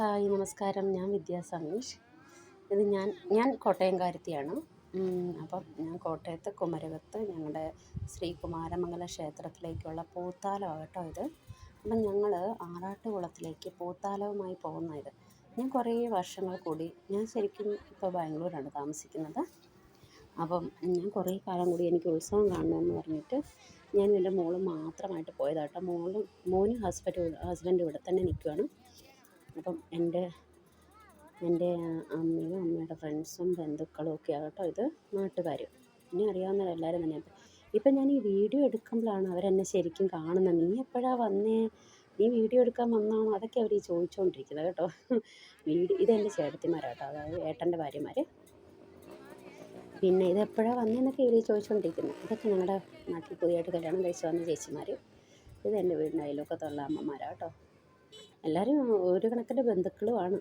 Hi നമസ്കാരം. ഞാൻ വിദ്യാ സമീഷ്. ഇത് ഞാൻ ഞാൻ കോട്ടയംകാരത്തിയാണ്. അപ്പം ഞാൻ കോട്ടയത്ത് കുമരകത്ത് ഞങ്ങളുടെ ശ്രീകുമാരമംഗല ക്ഷേത്രത്തിലേക്കുള്ള പൂത്താലമാണ് കേട്ടോ ഇത്. അപ്പം ഞങ്ങൾ ആറാട്ടുകുളത്തിലേക്ക് പൂത്താലവുമായി പോകുന്ന ഇത്. ഞാൻ കുറേ വർഷങ്ങൾ കൂടി ഞാൻ ശരിക്കും ഇപ്പോൾ ബാംഗ്ലൂരാണ് താമസിക്കുന്നത്. അപ്പം ഞാൻ കുറേ കാലം കൂടി എനിക്ക് ഉത്സവം കാണണമെന്ന് പറഞ്ഞിട്ട് ഞാൻ എന്റെ മോളും മാത്രമായിട്ട് പോയതാട്ടോ മോളും മോനും ഹസ്ബൻഡ് ഹസ്ബൻഡ് ഇവിടെ തന്നെ നിൽക്കുകയാണ് അപ്പം എന്റെ എന്റെ അമ്മയും അമ്മയുടെ ഫ്രണ്ട്സും ബന്ധുക്കളും ഒക്കെ ആകട്ടോ ഇത് നാട്ടുകാർ എന്നെ അറിയാവുന്നവരെല്ലാവരും തന്നെ. ഇപ്പം ഞാൻ ഈ വീഡിയോ എടുക്കുമ്പോഴാണ് അവരെന്നെ ശരിക്കും കാണുന്നത്. നീ എപ്പോഴാണ് വന്നേ? നീ വീഡിയോ എടുക്കാൻ വന്നാണോ അതൊക്കെ അവർ ഈ ചോദിച്ചുകൊണ്ടിരിക്കുന്നത് കേട്ടോ. വീഡിയോ ഇതെന്റെ ചേട്ടത്തിമാരാണ് കേട്ടോ അതായത് ഏട്ടന്റെ ഭാര്യമാർ പിന്നെ ഇത് എപ്പോഴാണ് വന്നതെന്നൊക്കെ ഇവർ ചോദിച്ചുകൊണ്ടിരിക്കുന്നത് ഇതൊക്കെ ഞങ്ങളുടെ നാട്ടിൽ പുതിയതായിട്ട് കല്യാണം കഴിച്ച് വന്ന ചേച്ചിമാർ ഇത് എന്റെ വീടിന്റെ അയൽവക്കത്തുള്ള അമ്മമാരാണ് കേട്ടോ എല്ലാവരും ഒരു കണക്കിന് ബന്ധുക്കളുമാണ്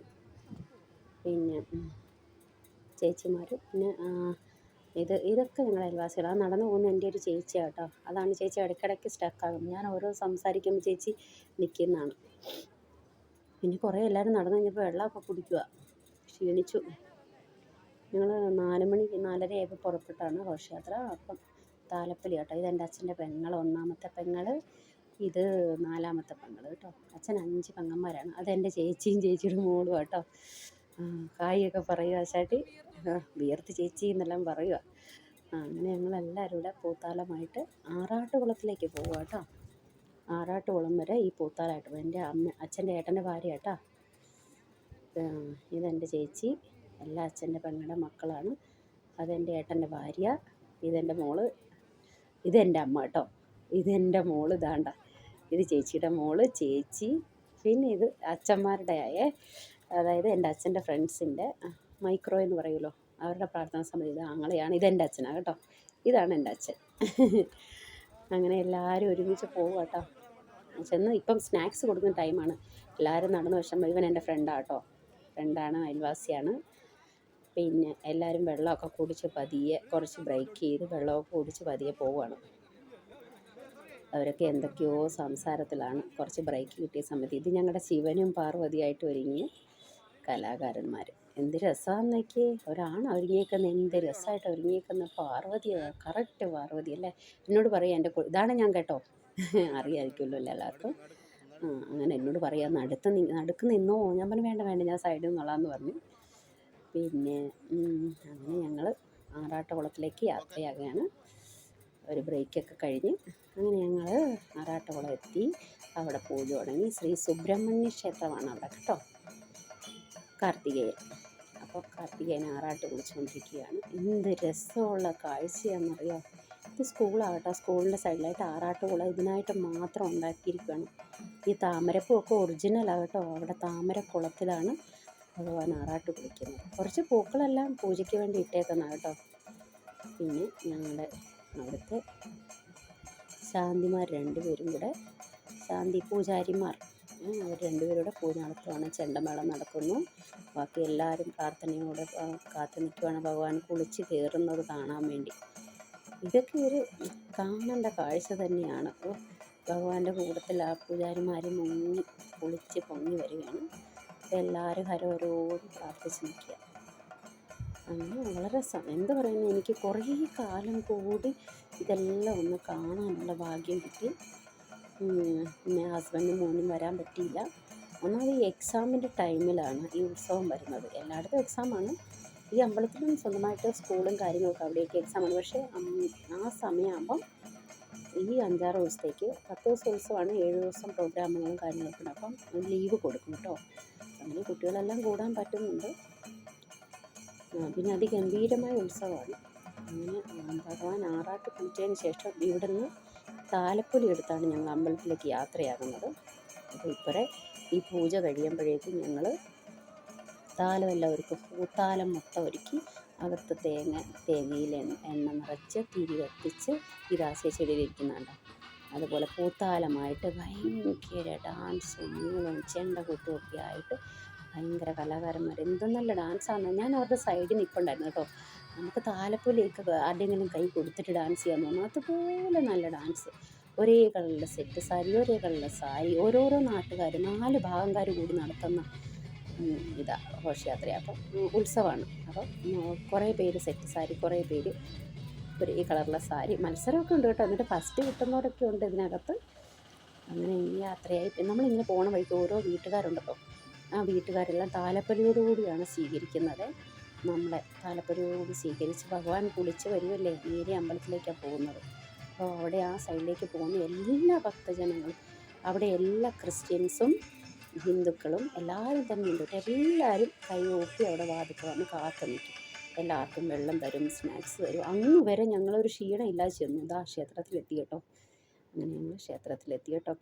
പിന്നെ ചേച്ചിമാർ പിന്നെ ഇത് ഇതൊക്കെ ഞങ്ങളുടെ അയൽവാസികളാണ് നടന്നു പോകുന്ന എന്റെ ഒരു ചേച്ചി കേട്ടോ. അതാണ് ചേച്ചി ഇടയ്ക്കിടയ്ക്ക് സ്റ്റക്കാകും ഞാൻ ഓരോ സംസാരിക്കുമ്പോൾ ചേച്ചി നിൽക്കുന്നതാണ് പിന്നെ കുറേ എല്ലാവരും നടന്നു കഴിഞ്ഞപ്പോൾ വെള്ളമൊക്കെ കുടിക്കുക ക്ഷീണിച്ചു. ഞങ്ങൾ നാല് മണി നാലര ആയപ്പോൾ പുറപ്പെട്ടാണ് ഘോഷയാത്ര അപ്പം താലപ്പൊലി കേട്ടോ. ഇതെന്റെ അച്ഛന്റെ പെങ്ങൾ ഒന്നാമത്തെ പെങ്ങൾ ഇത് നാലാമത്തെ പെങ്ങൾ കേട്ടോ. അച്ഛൻ അഞ്ച് പെങ്ങന്മാരാണ്. അതെന്റെ ചേച്ചിയും ചേച്ചിയുടെ മോളും കേട്ടോ കായൊക്കെ പറയുക ചാട്ടി വിയർത്ത് ചേച്ചി എന്നെല്ലാം പറയുക. അങ്ങനെ ഞങ്ങളെല്ലാവരും കൂടെ പൂത്താലമായിട്ട് ആറാട്ടുകുളത്തിലേക്ക് പോവുക കേട്ടോ. ആറാട്ടുകുളം വരെ ഈ പൂത്താലായിട്ട് എന്റെ അമ്മ അച്ഛന്റെ ഏട്ടന്റെ ഭാര്യ കേട്ടോ ഇതെന്റെ ചേച്ചി. എല്ലാ അച്ഛന്റെ പെങ്ങളുടെ മക്കളാണ്. അതെന്റെ ഏട്ടന്റെ ഭാര്യ. ഇതെന്റെ മോൾ. ഇതെന്റെ അമ്മ കേട്ടോ. ഇതെന്റെ മോൾ ഇതാണ്ട. ഇത് ചേച്ചിയുടെ മോൾ ചേച്ചി പിന്നെ ഇത് അച്ഛന്മാരുടെ ആയേ അതായത് എന്റെ അച്ഛന്റെ ഫ്രണ്ട്സിന്റെ മൈക്രോ എന്ന് പറയുമല്ലോ അവരുടെ പ്രാർത്ഥനാ സമിതി. ഇത് ആങ്ങളെയാണ് ഇതെന്റെ അച്ഛനാണ് കേട്ടോ. ഇതാണ് എന്റെ അച്ഛൻ. അങ്ങനെ എല്ലാവരും ഒരുമിച്ച് പോകും കേട്ടോ. ചെന്ന് ഇപ്പം സ്നാക്സ് കൊടുക്കുന്ന ടൈമാണ്. എല്ലാവരും നടന്ന് വിഷമം ഇവൻ എന്റെ ഫ്രണ്ടാണ് കേട്ടോ. ഫ്രണ്ടാണ് അയൽവാസിയാണ്. പിന്നെ എല്ലാവരും വെള്ളമൊക്കെ കുടിച്ച് പതിയെ കുറച്ച് ബ്രേക്ക് ചെയ്ത് വെള്ളമൊക്കെ കുടിച്ച് പതിയെ പോവുകയാണ്. അവരൊക്കെ എന്തൊക്കെയോ സംസാരത്തിലാണ്. കുറച്ച് ബ്രേക്ക് കിട്ടിയ സമയത്ത്. ഇത് ഞങ്ങളുടെ ശിവനും പാർവതിയായിട്ട് ഒരുങ്ങിയ കലാകാരന്മാർ എന്ത് രസമാണെന്നൊക്കെ ഒരാണ് ഒരുങ്ങിയേക്കുന്ന. എന്ത് രസമായിട്ട് ഒരുങ്ങിയേക്കുന്ന. പാർവതി കറക്റ്റ് പാർവതി അല്ലേ? എന്നോട് പറയാം എന്റെ ഇതാണ് ഞാൻ കേട്ടോ. അറിയാമായിരിക്കുമല്ലോ അല്ലേ എല്ലാവർക്കും? അങ്ങനെ എന്നോട് പറയാം നടുത്ത് നടുക്ക് നിന്നോ. ഞാൻ പറഞ്ഞു വേണ്ട വേണ്ട. ഞാൻ സൈഡിൽ നിന്നോളാന്ന് പറഞ്ഞു. പിന്നെ അങ്ങനെ ഞങ്ങൾ ആറാട്ടുകുളത്തിലേക്ക് യാത്രയാകുകയാണ്. ഒരു ബ്രേക്കൊക്കെ കഴിഞ്ഞ് അങ്ങനെ ഞങ്ങൾ ആറാട്ടുകുളം എത്തി. അവിടെ പൂജ തുടങ്ങി. ശ്രീ സുബ്രഹ്മണ്യ ക്ഷേത്രമാണ് അവിടെ കേട്ടോ. കാർത്തികേയൻ. അപ്പോൾ കാർത്തികേയൻ ആറാട്ട് കുളിച്ചുകൊണ്ടിരിക്കുകയാണ് എന്ത് രസമുള്ള കാഴ്ചയാണെന്നറിയാം? ഇത് സ്കൂളാകട്ടെ. സ്കൂളിന്റെ സൈഡിലായിട്ട് ആറാട്ടുകുളം ഇതിനായിട്ട് മാത്രം ഉണ്ടാക്കിയിരിക്കുകയാണ്. ഈ താമരപ്പൂവൊക്കെ ഒറിജിനലാകട്ടോ അവിടെ താമരക്കുളത്തിലാണ് ഭഗവാൻ ആറാട്ട് കുളിക്കുന്നത്. കുറച്ച് പൂക്കളെല്ലാം പൂജയ്ക്ക് വേണ്ടി ഇട്ടേക്കുന്നതാണ് കേട്ടോ. പിന്നെ ഞങ്ങളുടെ അവിടുത്തെ ശാന്തിമാർ രണ്ടുപേരും കൂടെ ശാന്തി പൂജാരിമാർ അവർ രണ്ടുപേരുടെ പൂജ നടത്തുവാണ് ചെണ്ടമേളം നടക്കുന്നു. ബാക്കി എല്ലാവരും പ്രാർത്ഥനയോടെ കാത്തു നിൽക്കുകയാണ് ഭഗവാൻ കുളിച്ച് കയറുന്നത് കാണാൻ വേണ്ടി. ഇതൊക്കെ ഒരു കാണേണ്ട കാഴ്ച തന്നെയാണ്. ഭഗവാന്റെ കൂട്ടത്തിൽ ആ പൂജാരിമാർ മുങ്ങി കുളിച്ച് പൊങ്ങി വരികയാണ്. എല്ലാവരും ഹരോരോട് പ്രാർത്ഥിച്ച് നിൽക്കുക. അങ്ങനെ വളരെ രസമാണ് എന്ത് പറയുന്നു? എനിക്ക് കുറേ കാലം കൂടി ഇതെല്ലാം ഒന്ന് കാണാനുള്ള ഭാഗ്യം കിട്ടി. പിന്നെ ഹസ്ബൻഡും മോനും വരാൻ പറ്റിയില്ല. ഒന്നാമത് ഈ എക്സാമിന്റെ ടൈമിലാണ് ഈ ഉത്സവം വരുന്നത്. എല്ലായിടത്തും എക്സാമാണ്. ഈ അമ്പലത്തിലും സ്വന്തമായിട്ട് സ്കൂളും കാര്യങ്ങളൊക്കെ അവിടെയൊക്കെ എക്സാമാണ്. പക്ഷേ ആ സമയമാകുമ്പം ഈ അഞ്ചാറ് ദിവസത്തേക്ക് പത്ത് ദിവസം ഉത്സവമാണ് ഏഴ് ദിവസം പ്രോഗ്രാമുകളും കാര്യങ്ങളൊക്കെ ഉണ്ട്. അപ്പം ലീവ് കൊടുക്കും കേട്ടോ. അങ്ങനെ കുട്ടികളെല്ലാം കൂടാൻ പറ്റുന്നുണ്ട്. പിന്നെ അതിഗംഭീരമായ ഉത്സവമാണ്. അങ്ങനെ ഭഗവാൻ ആറാട്ട് പൂജയ്ക്ക് ശേഷം ഇവിടുന്ന് താലപ്പൊലി എടുത്താണ് ഞങ്ങൾ അമ്പലത്തിലേക്ക് യാത്രയാകുന്നത്. അപ്പോൾ ഇപ്പോഴേ ഈ പൂജ കഴിയുമ്പോഴേക്കും ഞങ്ങൾ താലമെല്ലാം ഒരുക്കി പൂത്താലം മൊത്തം ഒരുക്കി അകത്ത് തേങ്ങ തേങ്ങയിൽ എണ്ണ നിറച്ച് തിരി കത്തിച്ച് ഇതാശയ ചെടിയിലിരിക്കുന്നുണ്ട് അതുപോലെ പൂത്താലമായിട്ട് ഭയങ്കര ഡാൻസും നീളം ചെണ്ട കൊട്ടുമൊക്കെ ആയിട്ട് ഭയങ്കര കലാകാരന്മാർ എന്ത് നല്ല ഡാൻസാണ്. ഞാൻ അവരുടെ സൈഡിൽ നിൽപ്പുണ്ടായിരുന്നു കേട്ടോ. നമുക്ക് താലപ്പൊലിയൊക്കെ ആരുടെയെങ്കിലും കൈ കൊടുത്തിട്ട് ഡാൻസ് ചെയ്യാൻ തോന്നും അതുപോലെ നല്ല ഡാൻസ് ഒരേ കളറിലെ സെറ്റ് സാരി ഒരേ കളറിലെ സാരി ഓരോരോ നാട്ടുകാർ നാല് ഭാഗംകാർ കൂടി നടത്തുന്ന ഇതാ ഘോഷയാത്ര അപ്പം ഉത്സവമാണ് അപ്പം കുറേ പേര് സെറ്റ് സാരി കുറേ പേര് ഒരു കളറിലെ സാരി. മത്സരമൊക്കെ ഉണ്ട് കേട്ടോ. എന്നിട്ട് ഫസ്റ്റ് കിട്ടുന്നവരൊക്കെ ഉണ്ട് ഇതിനകത്ത്. അങ്ങനെ ഈ യാത്രയായി. നമ്മളിങ്ങനെ പോകണ വഴിക്ക് ഓരോ വീട്ടുകാരുണ്ടല്ലോ ആ വീട്ടുകാരെല്ലാം താലപ്പൊലിയോടുകൂടിയാണ് സ്വീകരിക്കുന്നത്. നമ്മളെ താലപ്പൊലിയോടുകൂടി സ്വീകരിച്ച് ഭഗവാൻ കുളിച്ച് വരുമല്ലേ നേരെ അമ്പലത്തിലേക്കാണ് പോകുന്നത്. അപ്പോൾ അവിടെ ആ സൈഡിലേക്ക് പോകുന്ന എല്ലാ ഭക്തജനങ്ങളും അവിടെ എല്ലാ ക്രിസ്ത്യൻസും ഹിന്ദുക്കളും എല്ലാവരും തന്നെ ഉണ്ട് എല്ലാവരും കൈകൂപ്പി അവിടെ വാതിൽക്ക് വന്ന് കാത്തു നിൽക്കും. എല്ലാവർക്കും വെള്ളം തരും സ്നാക്സ് തരും. അങ്ങ് വരെ ഞങ്ങളൊരു ക്ഷീണം ഇല്ലാതെ ചെന്നു. ഇതാ ക്ഷേത്രത്തിലെത്തി കേട്ടോ. അങ്ങനെ ഞങ്ങൾ ക്ഷേത്രത്തിലെത്തി കേട്ടോ.